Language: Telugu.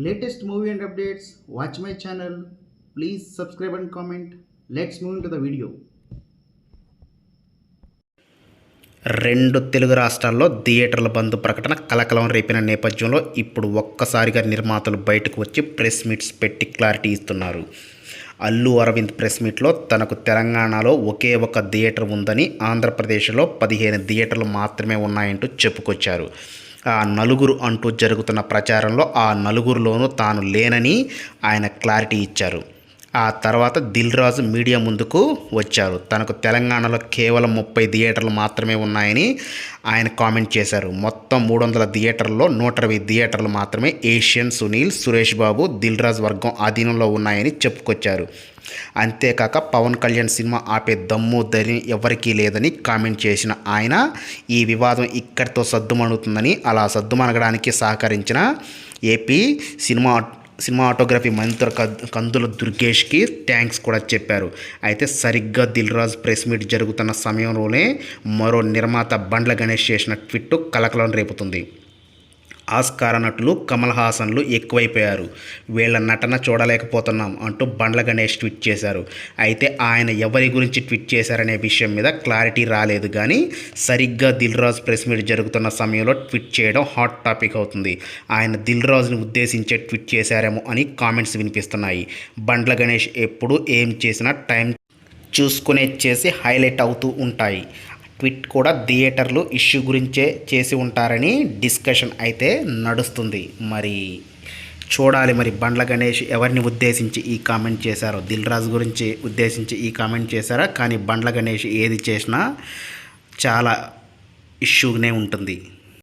Latest movie and updates watch my channel please subscribe and comment let's move to the video రెండు తెలుగు రాష్ట్రాల్లో థియేటర్ల బంద్ ప్రకటన కలకలం రేపిన నేపథ్యంలో ఇప్పుడు ఒక్కసారిగా నిర్మాతలు బయటకు వచ్చి ప్రెస్ మీట్స్ పెట్టి క్లారిటీ ఇస్తున్నారు. అల్లు అరవింద్ ప్రెస్ మీట్లో తనకు తెలంగాణలో ఒకే ఒక థియేటర్ ఉందని ఆంధ్రప్రదేశ్లో పదిహేను థియేటర్లు మాత్రమే ఉన్నాయంటూ చెప్పుకొచ్చారు. ఆ నలుగురు అంటూ జరుగుతున్న ప్రచారంలో ఆ నలుగురిలోనూ తాను లేనని ఆయన క్లారిటీ ఇచ్చారు. ఆ తర్వాత దిల్ రాజు మీడియా ముందుకు వచ్చారు. తనకు తెలంగాణలో కేవలం ముప్పై థియేటర్లు మాత్రమే ఉన్నాయని ఆయన కామెంట్ చేశారు. మొత్తం మూడు వందల థియేటర్లో నూట ఇరవై థియేటర్లు మాత్రమే ఏషియన్ సునీల్ సురేష్ బాబు దిల్ రాజు వర్గం ఆధీనంలో ఉన్నాయని చెప్పుకొచ్చారు. అంతేకాక పవన్ కళ్యాణ్ సినిమా ఆపే దమ్ము ధైర్యం ఎవరికీ లేదని కామెంట్ చేసిన ఆయన ఈ వివాదం ఇక్కడితో సద్దుమణుతుందని అలా సద్దుమణగడానికి సహకరించిన ఏపీ సినిమా సినిమాటోగ్రఫీ ఆటోగ్రఫీ కద్- కందుల దుర్గేష్కి థ్యాంక్స్ కూడా చెప్పారు. అయితే సరిగ్గా దిల్రాజ్ ప్రెస్ మీట్ జరుగుతున్న సమయంలోనే మరో నిర్మాత బండ్ల గణేష్ చేసిన ట్విట్ కలకలం రేపుతుంది. ఆస్కార నటులు కమల్ హాసన్లు ఎక్కువైపోయారు. వీళ్ళ నటన చూడలేకపోతున్నాం అంటూ బండ్ల గణేష్ ట్వీట్ చేశారు. అయితే ఆయన ఎవరి గురించి ట్వీట్ చేశారనే విషయం మీద క్లారిటీ రాలేదు కానీ సరిగ్గా దిల్ రాజు ప్రెస్ మీట్ జరుగుతున్న సమయంలో ట్వీట్ చేయడం హాట్ టాపిక్ అవుతుంది. ఆయన దిల్ రాజుని ఉద్దేశించే ట్వీట్ చేశారేమో అని కామెంట్స్ వినిపిస్తున్నాయి. బండ్ల గణేష్ ఎప్పుడు ఏం చేసినా టైం చూసుకునే చేసి హైలైట్ అవుతూ ఉంటాయి. ట్వీట్ కూడా థియేటర్లు ఇష్యూ గురించే చేసి ఉంటారని డిస్కషన్ అయితే నడుస్తుంది. మరి చూడాలి మరి బండ్ల గణేష్ ఎవరిని ఉద్దేశించి ఈ కామెంట్ చేశారో దిల్ రాజు గురించి ఉద్దేశించి ఈ కామెంట్ చేశారా? కానీ బండ్ల గణేష్ ఏది చేసినా చాలా ఇష్యూగానే ఉంటుంది.